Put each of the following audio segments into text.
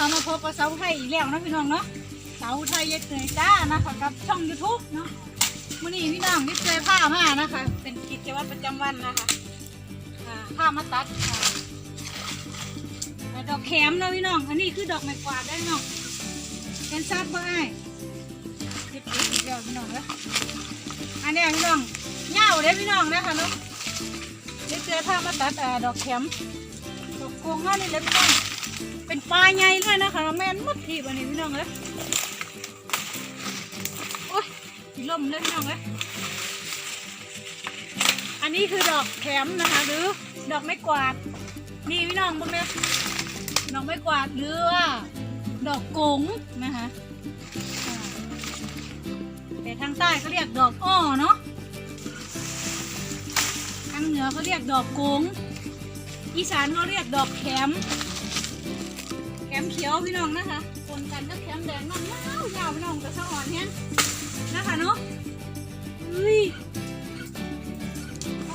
นะคะมาพบกับเสาไทยอีกแล้วนะพี่น้องเนาะเสาไทยเย็ดเนยจ้านะคะกับช่องยูทูบเนาะวันนี้พี่น้องนี่เจอผ้ามานะคะ เป็นกิจวัตรประจำวันนะคะผ้ามาตัดค่ะดอกแคมนะพี่น้อง อันนี้คือดอกไม้กวาดได้น้องเป็นซับบ่ไอ้เก็บเก็บอีกแล้วพี่น้องแล้วอันนี้พี่น้องเหย้าเด้พี่น้องนะคะเนาะนี่เจอผ้ามาตัดดอกแคมดอกโกงง่ายเลยพี่น้อง เป็นปลาใหญ่ด้วยนะคะแม่นมัดทีบอันนี้พี่น้องเลยโอ้ยล่มเลยพี่น้องเลยอันนี้คือดอกแคมนะคะ หรือดอกไม้กวาด นี่พี่น้องบ้างเลยดอกไม้กวาดหรือว่าดอกกงนะคะแต่ทางใต้เขาเรียกดอกอ้อเนาะทางเหนือเขาเรียกดอกกงอีสานเขาเรียกดอกแคมแคม เขียวพี่น้องนะคะปนกันกับแคมแดงมันยาวยาวพี่น้องแต่สะอ่อนเนี่ยนะคะเนาะเฮ้ย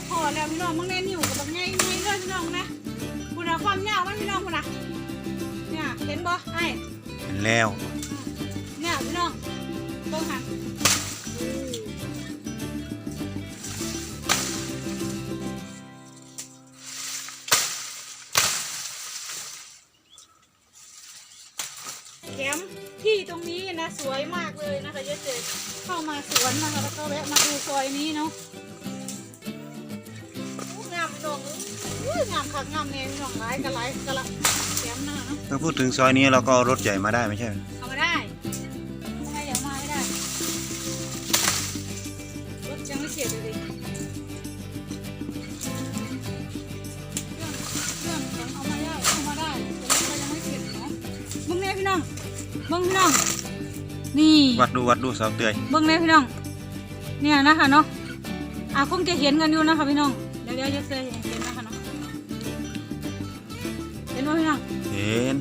พอแล้วพี่น้องมึงแน่นิ่วกับบางไงไงเลยพี่น้องนะคุณอะความยาวมันพี่น้องคุณอะเนี่ยเห็นบ่ไอ้แล้วเนี่ยพี่น้องเบิ่งค่ะ แคมที่ตรงนี้นะสวยมากเลยนะคะเยอะเจเข้ามาสวนนะคะแล้วก็แวะมาดูซอยนี้เนาะงามพี่น้องอุ้ยงามคักงามเนี่ยน้องหลายกะหลายกะละแคมป์นะคะเนาะถ้าพูดถึงซอยนี้เราก็เอารถใหญ่มาได้ไม่ใช่ วัดดูวัดดูเสาเตยเบิ้งแน่พี่น้อง เนี่ยนะคะเนาะอะคงจะเห็นกันอยู่นะคะพี่น้อง เดี๋ยวเดี๋ยวจะเจอเห็นนะคะเนาะ เห็นไหมพี่น้อง เห็น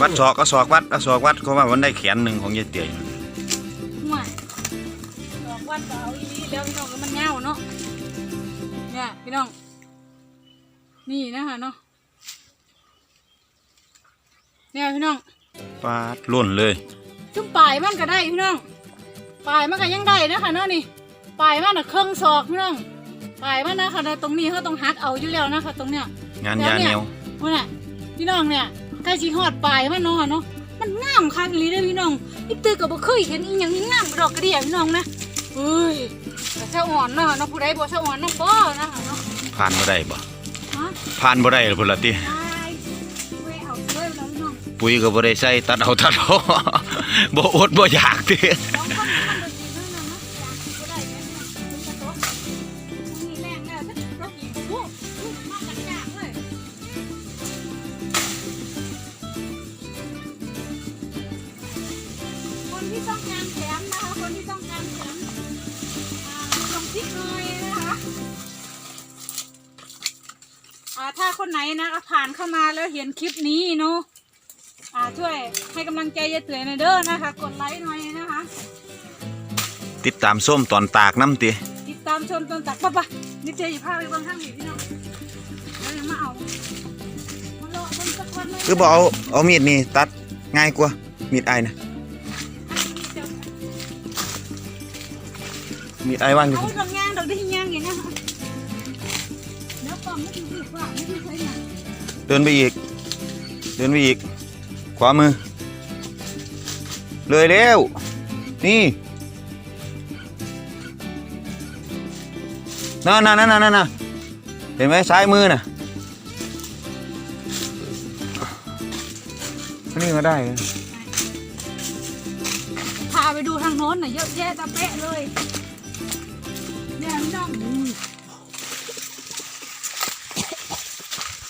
วัดศอกก็ศอกวัดเอาศอกวัดเขาว่ามันได้แขนหนึ่งของยายเตยห่วยดอกวันก็เอาอีหลีแล้วพี่น้องก็มันเงาเนาะ เนี่ยพี่น้อง นี่นะคะเนาะ เนี่ยพี่น้องปาดล้นเลย จุ่มปลายมันก็ได้พี่น้องปลายมันก็ยังได้นะคะเนาะนี่ปลายมันน่ะเครื่องศอกพี่น้องปลายมันนะคะตรงนี้เขาต้องหักเอาอยู่แล้วนะคะตรงเนี้ยงานยาเหนียวว่าน่ะพี่น้องเนี่ยใกล้สิฮอดปลายมันเนาะเนาะมันงามคักอีหลีเด้อพี่น้องพี่ตื้อก็บ่เคยเห็นอีหยังนี่งามดอกกระเดี่ยพี่น้องนะเฮ้ยแต่ถ้าอ่อนเนาะเนาะผู้ใดบ่ถ้าอ่อนเนาะบ่นะคะเนาะผ่านบ่ได้บ่ฮะผ่านบ่ได้พุ่นละติตายเว้ยเอาเลยแล้วพี่น้องปุ๋ยก็บ่ได้ใส่ตัดเอาตัดเอา บ่อดบ่อยากติลองคนมันดนตรีนั่นน่ะเนะอยากบ่ได้แม่พี่น้องมันจะตกมีแรงแล้วถ้าตกอีกโอ้โหมากันยากเลยคนที่ต้องการแถมนะคะคนที่ต้องการแถมลงพริกหน่อยนะคะถ้าคนไหนนะคะผ่านเข้ามาแล้วเห็นคลิปนี้เนาะ อ่าช่วยให้กำลังใจยายเตือนหน่อยเด้อนะคะ กดไลค์หน่อยนะคะ ติดตามส้มตอนตากน้ำติติดตามชมตอนตักป่ะป่ะนี่เจออยู่ภาพไปเบางข้างหนีพี่น้องแล้วเดี๋ยวมาเอามาเลาะบนสักวันเลยคือบ่เอาเอามีดนี่ตัดง่ายกว่ามีดไอ้นะอันนี้เดี๋ยวมีดไอ้ว่างอยู่เอาดอกยางดอกได้ยางอย่างเงี้ยค่ะเดี๋ยวกล่องไม่ถึงสิบว่าไม่ถึงใช่ไหมเดินไปอีก เดินไปอีกข วามือ เลยเร็ว นี่นั่นนั่นนั่นนั่นน่ะเห็นไหมซ้ายมือน่ะ นี่ก็ได้นะพาไปดูทางโน้นน่ะเยอะแยะตะเป๊ะเลยเนี่ยพี่น้อง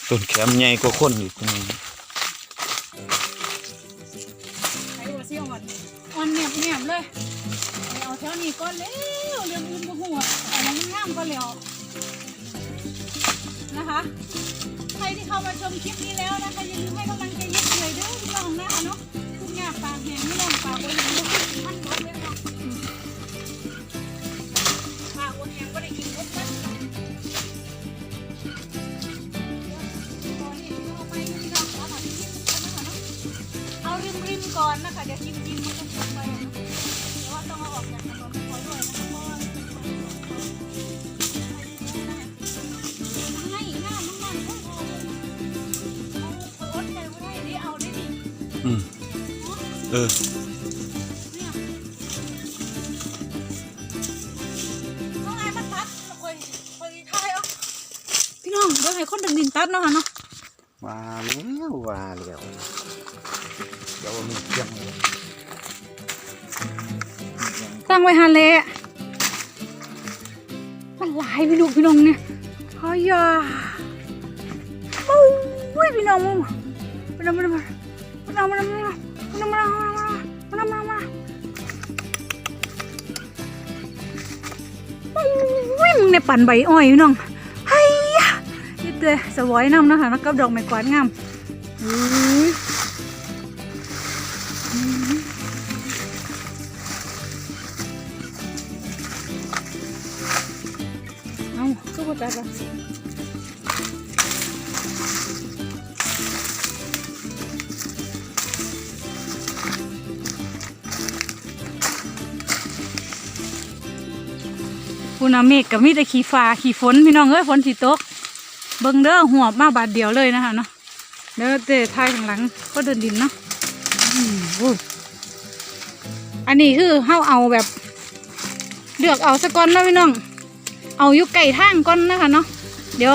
ต้นแขมใหญ่กว่าคนอีกตรงนี้ไอ้หัวเสีอ่อนอ่อนเนียบเนียบเลยเอาแถวนี้ก่อนเร็วเรื่องอื่นก็หัวเอามันงามก็แล้วนะคะใครที่เข้ามาชมคลิปนี้แล้วนะคะอย่าลืมให้กำลังใจเยอะเลยด้อพี่น้องนะคะเนาะทุกอย่างปากแหงไม่ลองปากบนหางบ่ขึ้นมันรถเลยค่ะ อนนะคะเดี๋ยวกินกินมันก็สุไปแต่ว่าต้องเอาออกจากถนนคอด้วยนะคะเพราะว่าให้หน้ามันมันโอ้โหเอาอดใจไว้ได้เอาได้ดิอืมเออ ไว้ฮันเละมันหลายพี่ลูกพี่น้องเนี่ยเฮ้ยอะโอ้ยพี่น้องมึงมามามามามามามามามามามามามามามาโอ้ยมึงเนี่ยปั่นใบอ้อยพี่น้องเฮ้ยอะนี่เตยสวอยน้ำนะคะแล้วกับดอกไม้กวาดงามอุ้ยเอา คุณอาเมฆกับมีแต่ขี่ฟ้าขี่ฝนพี่น้องเอ้ยฝนสิตก เบิ่งเด้อหัวมาบาดเดียวเลยนะคะเนาะเด้อเตะทายข้างหลังก็เดินดินเนาะอันนี้คือเฮาเอาแบบ เลือกเอาสะก้อนนะพี่น้อง เอาอยู่ไก่ทางก่อนนะคะเนาะเดี๋ยว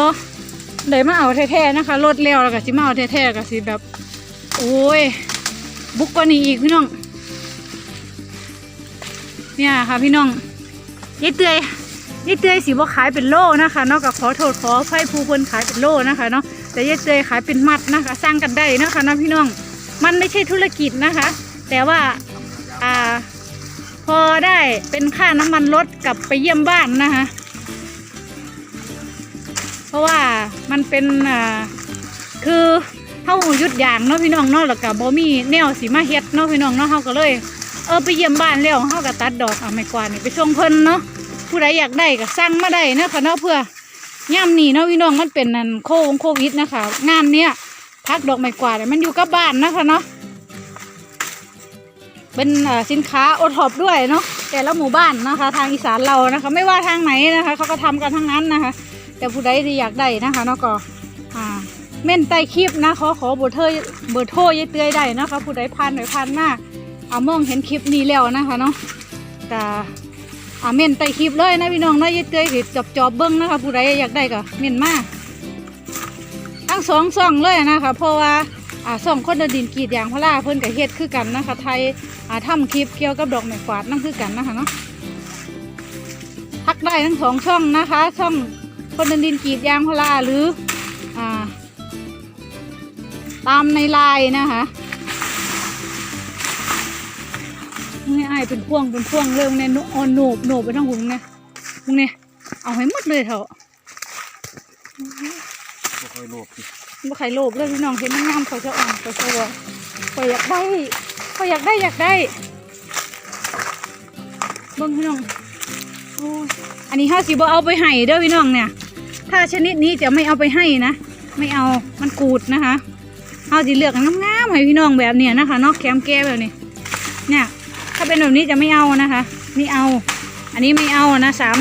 เดี๋ยวมาเอาแท้ๆนะคะรถเร็วแล้วก็สิมาเอาแท้ๆก็สิแบบ โอ้ยบุกกว่านี้อีกพี่น้อง เนี่ยค่ะพี่น้องยายเตย ยายเตยสิบ่ขายเป็นโลนะคะเนาะก็ขอโทษขออภัยผู้เพิ่นขายเป็นโลนะคะเนาะแต่ยายเตยขายเป็นมัดนะคะ สร้างกันได้นะคะนะพี่น้อง มันไม่ใช่ธุรกิจนะคะ แต่ว่าอ่าพอได้เป็นค่าน้ำมันรถกลับไปเยี่ยมบ้านนะคะเพราะว่ามันเป็นอ่าคือเฮาหยุดอย่างเนาะพี่น้องเนาะแล้วก็บ่มีแนวสิมาเฮ็ดเนาะพี่น้องเนาะเฮาก็เลย เออไปเยี่ยมบ้านแล้วเฮาก็ตัดดอกเอาไม้กวาดนี่ไปส่งเพิ่นเนาะ ผู้ใดอยากได้ก็สั่งมาได้นะคะเนาะเพื่อย่ามนี้เนาะพี่น้องมันเป็นนันโควงโควิดนะคะ งานเนี้ยพักดอกไม้กวาดมันอยู่กับบ้านนะคะเนาะเป็นสินค้าโอท็อปด้วยเนาะแต่ละหมู่บ้านนะคะ ทางอีสานเรานะคะ ไม่ว่าทางไหนนะคะเขาก็ทำกันทั้งนั้นนะคะ แต่ผู้ใดที่อยากได้นะคะเนาะก็อ่าเม่นใต้คลิปนะขอขอเบอร์เทอเบอร์โทรยายเตือยได้นะคะ ผู้ใดผ่านหน่อยผ่านมาเอามองเห็นคลิปนี้แล้วนะคะเนาะก็ อ่าเม่นใต้คลิปเลยนะพี่น้องนะยายเตยสิจอบจอบเบิ้งนะคะผู้ใดอยากได้ก็เม่นมาทั้งสองซ่องเลยนะคะเพราะว่าอ่าซ่องคนเดินดินกีดยางพาราเพิ่นกับเฮ็ดคือกันนะคะ ไทยอ่าทำคลิปเกี่ยวกับดอกไม้กวาดนั่นคือกันนะคะเนาะทักได้ทั้งสองช่องนะคะ ช่องคนเดินดินกีดยางพาราหรืออ่าตามในไลน์นะคะ นี่ไอายเป็นพ่วงเป็นพ่วงเรื่องเนี่ยโอนโหนบโหนบไปทั้งหุงเนี่ยหุงเนี่ยเอาให้หมดเลยเถอะบ่ค่อยโลภสิบ่ใครโลภเลยพี่น้องเห็นมันงามเขาจะอ่อนเขาจะว่าเขาอยากได้เขาอยากได้อยากได้เบิ่งพี่น้องโอ้ยอันนี้เฮาสิบ่เอาไปให้เด้อพี่น้องเนี่ย ถ้าชนิดนี้จะไม่เอาไปให้นะ ไม่เอา มันกูดนะคะเอาสิเลือกงามๆให้พี่น้องแบบเนี้ยนะคะเนอกแคมแก้แบบนี้ เนี่ย ถ้าเป็นแบบนี้จะไม่เอานะคะไม่เอา อันนี้ไม่เอานะสาม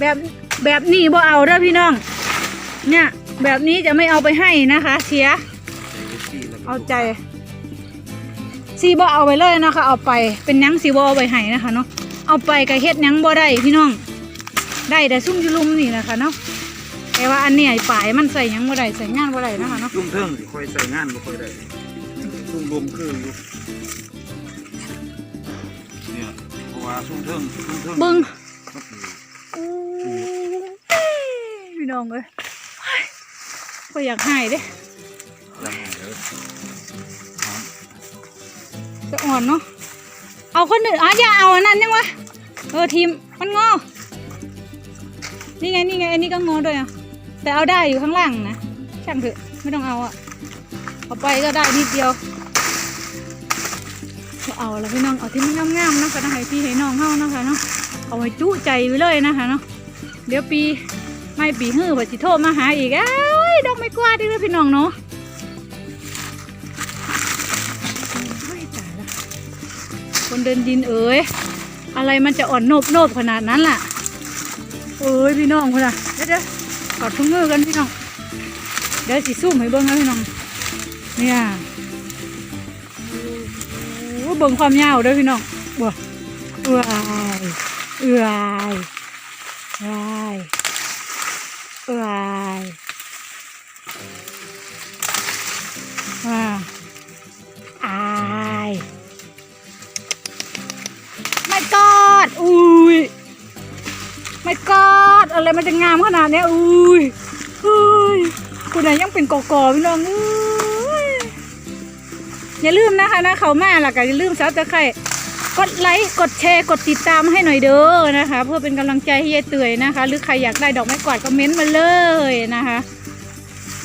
แบบแบบนี้บ่เอาเด้อพี่น้อง เนี่ย แบบนี้จะไม่เอาไปให้นะคะ เสีย เอาใจซีบ่เอาไปเลยนะคะ เอาไปเป็นยังซีบ่เอาไปให้นะคะเนาะเอาไปก็เฮ็ดยังบ่ได้พี่น้อง ได้แต่ซุ่มอยุลุมนี่นะคะเนาะแต่ว่าอันเนี้ยไอ้ป่ายมันใส่ยังบ่ได้ใส่งานบ่ได้นะคะเนาะซุ่มเทิงค่อยใส่งานบ่ค่อยได้ซุ่มรวมคือ เพราะว่าซุ่มเทิงซุ่มเทิงเบิ่งมันสิพี่น้องเอ้ยก็อยากให้เด้ยังไงเด้อจะอ่อนเนาะ เอาคนอื่นอะอย่าเอาอันนั้นยังวะ เออทีมมันงอ นี่ไงนี่ไงอันนี้ก็งอด้วยอะ แต่เอาได้อยู่ข้างล่างนะ ช่างเถอะไม่ต้องเอาอะเอาไปก็ได้นิดเดียวก็ เอาแล้วพี่น้องเอาที่มันงามๆนะคะนะให้พี่ให้น้องเฮานะคะเนาะเอาไว้จุใจไว้เลยนะคะเนาะเดี๋ยวปีไม่ปีฮื้อบัจิโทรมาหาอีกเอ้ยดอกไม้กวาดอีกแล้วพี่น้องเนาะคนเดินดินเอ๋ยอะไรมันจะอ่อนโนบโนบขนาดนั้นล่ะเอ้ยพี่น้องคนน่ะเดี๋ยวกอดถุงมือกันพี่น้องเดี๋ยวสิซุ่มให้เบิ้งนะพี่น้องเนี่ย เบิ้งความยาวเด้อพี่น้องว้าเอื้อยเอื้อยเอื้อยเอื้อยว้าอายไม่กอดอุ้ยไม่กอดอะไรมันจะงามขนาดเนี้ยอุ้ยเฮ้ยคุณน่ะยังเป็นกอกอพี่น้องเอ้ย อย่าลืมนะคะนะเขามาและก็อย่าลืมซับจะใครกดไลค์กดแชร์กดติดตามให้หน่อยเด้อนะคะ เพื่อเป็นกำลังใจให้ยายเตยนะคะ หรือใครอยากได้ดอกไม้กวาดก็เม้นต์มาเลยนะคะ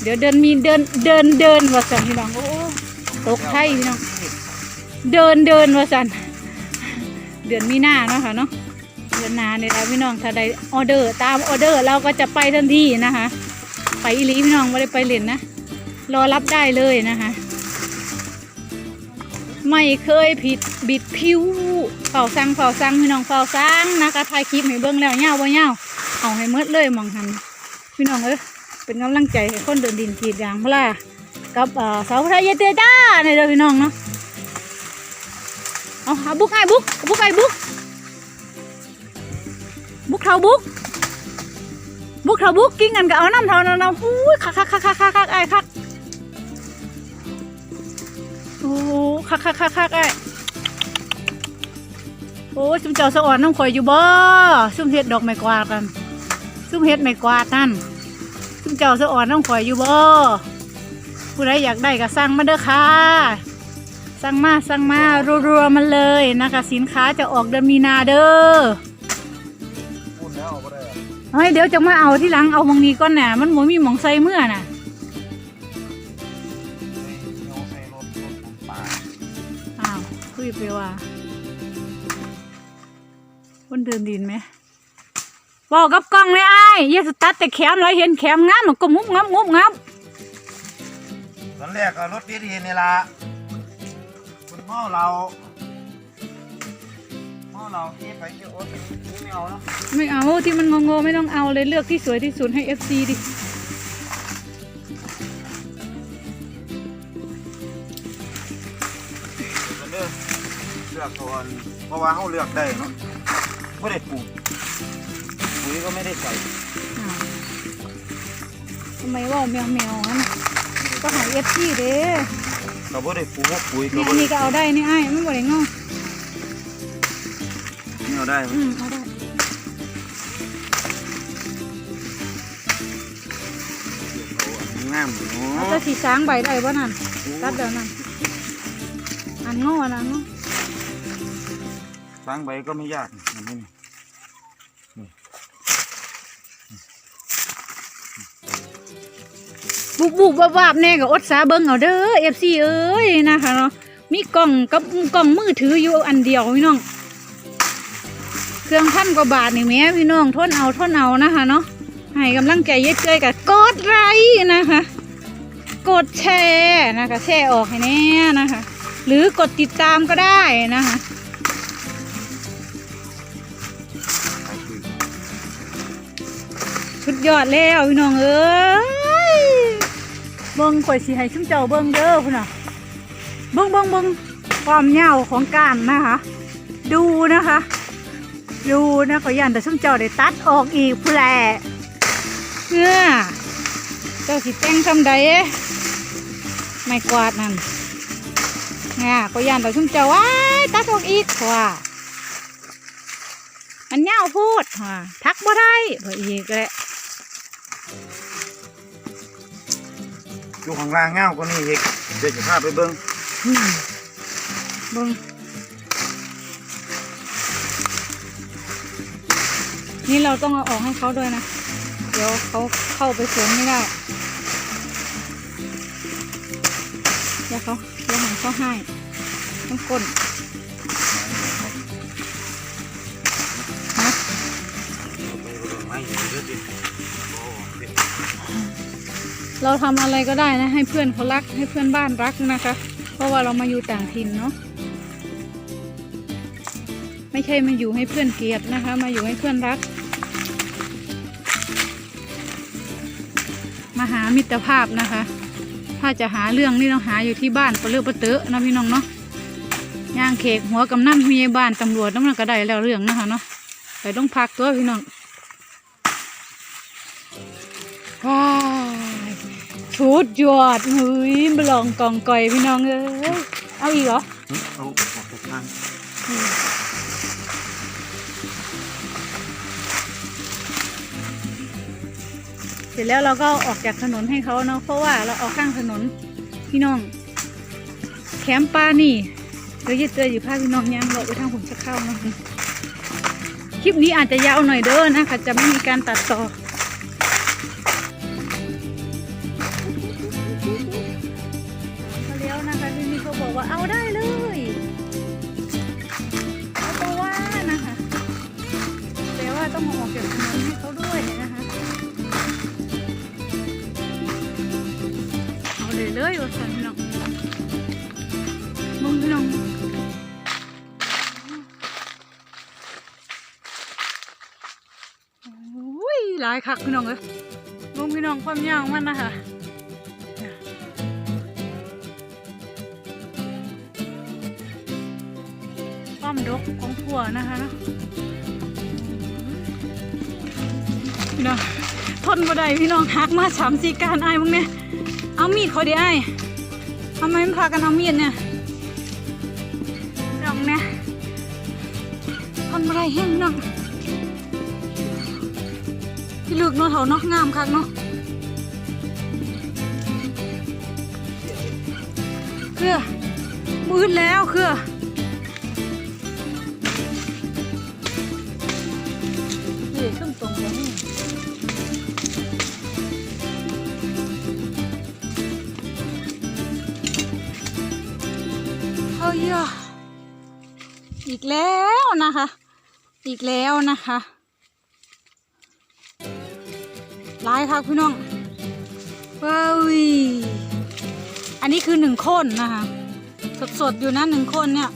เดี๋ยวเดินมีเดินเดินเดินว่าสันพี่น้องโอ้ตกไทยพี่น้องเดินเดินว่าสันเดือนมีหน้าเนาะค่ะเนาะเดือนหนาเนี่ยแหละพี่น้องถ้าได้ออเดอร์ตามออเดอร์เราก็จะไปทันทีนะคะ ไปอีลีพี่น้องไม่ได้ไปเล่นนะรอรับได้เลยนะคะ ไม่เคยผิดบิดผิวเฝ้าสั่งเฝ้าสั่งพี่น้องเฝ้าสั่งนะคะถ่ายคลิปให้เบิ่งแล้วเงาบ่เงาเอาให้หมดเลยมองหันพี่น้องเอ้ยเป็นกำลังใจให้คนเดินดินกีดยางพลากับเสาวไทยเยเตจ้าในเด้อพี่น้องเนาะเอาหาบุกไอ้บุกบุกไอ้บุกบุกเท่าบุกบุกเท่าบุกกิ้งกันกับเอาน้ำเท่านั้นเอาหูยคักคักคักคักคักไอ้คักโอ้ คักคักคักคักไอ้โอ้ยซุ่มเจ้าสะอ่อนน้องข่อยอยู่บ่ซุ่มเฮ็ดดอกไม้กวาดกันซุ่มเฮ็ดไม้กวาดนั่นซุมเจ้าสะอ่อนน้องข่อยอยู่บ่ผู้ใดอยากได้ก็สั่งมาเด้อค่ะสั่งมาสั่งมารัวๆมันเลยนะคะ สินค้าจะออกเดือนมีนาเด้อพูดแล้วบ่ได้เฮ้ยเดี๋ยวจะมาเอาที่หลังเอามองนี้ก่อนน่ะ มันหมมีหมองใส่เมื่อน่ะ คนเดินดินไหมบอกกับกล้องเลยไอ้ายอย่าสตัดแต่แขมเลยเห็นแขมงามมันก็งุบงับงุบงับตอนแรกก็รถดีๆนี่ล่ะคุณพ่อเราพ่อเราเก็บไปเก็บโอ๊ตไม่เอาแล้วไม่เอาที่มันงงๆไม่ต้องเอาเลยเลือกที่สวยที่สุดให้ FC ดิเลือกเลือกก่อนเพราะว่าเขาเลือกได้เนาะ ไม่ได้ปลูกปุ๋ยก็ไม่ได้ใส่อ้าวทำไมว่าแมวแมวๆงั้นน่ะก็หาย FC เด้ก็ไม่ได้ปลูกปุ๋ยก็นี่บ่อันได้นี้ก็เอาได้นี่ไอ้ายไม่บ่ได้งอนี่เอาได้ไหมอืมเอาได้เอาอันงามอยู่เอาเนาะจะสีสางใบได้บ่นั่นตัดเดี๋ยวนั่นอันงออันนั้นงอสร้างใบก็ไม่ยากอันนี้นี่ บุบบุบวาบแน่ก็อดสาเบิ่งเอาเด้อ FC เอ้ยนะคะเนาะมีกล่องกับกล่องมือถืออยู่อันเดียวพี่น้อง เครื่องพันกว่าบาทนี่แม่พี่น้องทนเอาทนเอานะคะเนาะให้กำลังใจเย็ดเกยกับกดไลค์นะคะ กดแชร์นะคะแชร์ออกให้แน่นะคะ หรือกดติดตามก็ได้นะคะไปคุยสุดยอดแล้วพี่น้องเอ้ย เบิ้งข่อยสิให้ชุ่มเจ้าเบิ้งเด้อพุ่นน่ะเบิ้งเบิ้งเบิ้งความยาวของการนะคะ ดูนะคะ ดูนะขอยันแต่ชุ่มเจ้าได้ตัดออกอีกแผลเนี่ยเจ้าสิแต่งทำใดไม่กวาดนั่นเนี่ยขอยันแต่ชุ่มเจ้าว้าตัดออกอีกว่ามันยาวพูดว่าทักบ่ได้บ่อีกแหละ อยู่ข้างล่างเงาก็นี่อีกเดี๋ยวจะพาไปเบิ้งอืมเบิ่งนี่เราต้องเอาออกให้เขาด้วยนะ เดี๋ยวเขาเข้าไปสวนไม่ได้ เดี๋ยวเขาเดี๋ยวหันเขาให้ต้องก้น เราทำอะไรก็ได้นะ ให้เพื่อนเขารักให้เพื่อนบ้านรักนะคะ เพราะว่าเรามาอยู่ต่างถิ่นเนาะไม่ใช่มาอยู่ให้เพื่อนเกลียดนะคะ มาอยู่ให้เพื่อนรัก มาหามิตรภาพนะคะ ถ้าจะหาเรื่องนี่ต้องหาอยู่ที่บ้านปะเลือกปะเตอะนะพี่น้องเนาะย่างเขกหัวกำนั่นมีบ้านตำรวจน้ำมันก็ได้แล้วเรื่องนะคะเนาะไปต้องพักตัวพี่น้องว้า ชุดยอดหุยบลองกองก่อยพี่น้องเอ้ยเอาอีกเหรอเอาออกจากทางเสร็จแล้วเราก็ออกจากถนนให้เขาเนาะเพราะว่าเราออกข้างถนนพี่น้อง แคมป์ปานี่เดี๋ยวจะเจออยู่ภาคพี่น้องยังเราไปทางผมจะเข้าเนาะคลิปนี้อาจจะยาวหน่อยเด้อนะคะจะไม่มีการตัดต่อ บอกว่าเอาได้เลยเขาก็ว่านะคะ แต่ว่าต้องมาออกจากถนนให้เขาด้วยนะคะ เอาเลยเลยว่าสันพี่น้องมึงพี่น้องโอ้ยหลายคักพี่น้องเอ้ยมึงพี่น้องความยาวมันนะคะ ความดกของถั่วนะคะเนาะพี่น้องทนบ่ได้พี่น้องหักมาสามสี่การไอ้ายมึงเนี่ยเอามีดเขาดิไอ้ายทำไมไม่พากันเอามีดเนี่ยดองเนี่ยทำอะไรแห้งน้องพี่ลึกเนาะเถาเนาะงามคักเนาะเครือมืดแล้วเครือ ยอีกแล้วนะคะ อีกแล้วนะคะหลายค่ะพี่น้องเฮ้ยอันนี้คือหนึ่งคนนะคะ สดๆอยู่นะหนึ่งคนเนี่ย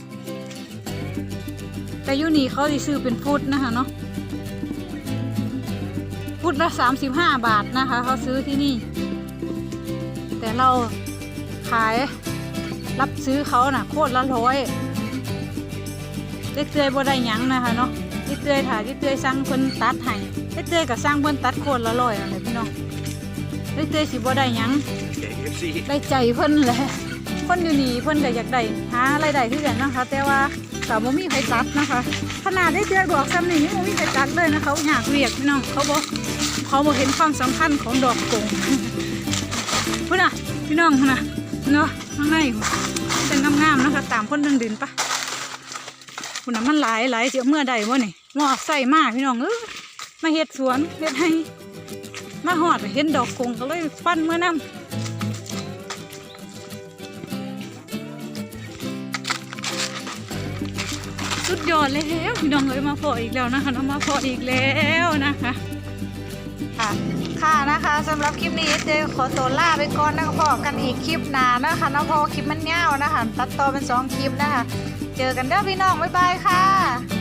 แต่ยูนี่เขาจะซื้อเป็นฟุตนะคะเนาะฟุตละสามสิบห้าบาทนะคะ เขาซื้อที่นี่ แต่เราขาย รับซื้อเขาน่ะ โคตรละร้อยเจ๊เตยบ่ได้หยังนะคะเนาะเจ๊เตยถ่ายเจ๊เตยสั่งเพิ่นตัดให้เจ๊เตยก็สั่งเพิ่นตัดโคตรละร้อยอะไรพี่น้องเจ๊เตยสิบ่ได้หยังได้ใจเพิ่นแหละคนอยู่นี่เพิ่นก็อยากได้หารายได้คือกันนะคะ แต่ว่าก็บ่มีใครตัดนะคะ ขนาดได้เจอดอกซ้ำนี่ยังบ่มีใครตัดเลยนะเขาอยากเรียกพี่น้องเขาบ่เขาบ่เห็นความสำคัญของดอกกงพุ่นน่ะพี่น้องนะ เนาะข้างในเป็นงามๆนะคะ ตามคนดึงดินปะพุ่นน่ะมันหลายหลายเสียเมื่อใดวะนี่มอใส่มากพี่น้องเออมาเฮ็ดสวนเฮ็ดให้มาหอดเห็นดอกกงก็เลยฟันเมื่อน้ำสุดยอดแล้วพี่น้องเอ้ยมาพออีกแล้วนะคะน้องมาพออีกแล้วนะคะ ค่ะ ค่ะนะคะสำหรับคลิปนี้เจขอตัวลาไปก่อนนะคะพอกันอีกคลิปหน้านะคะนะพอคลิปมันยาวนะคะ ตัดต่อเป็นสองคลิปนะคะ เจอกันเด้อพี่น้อง บ๊ายบายค่ะ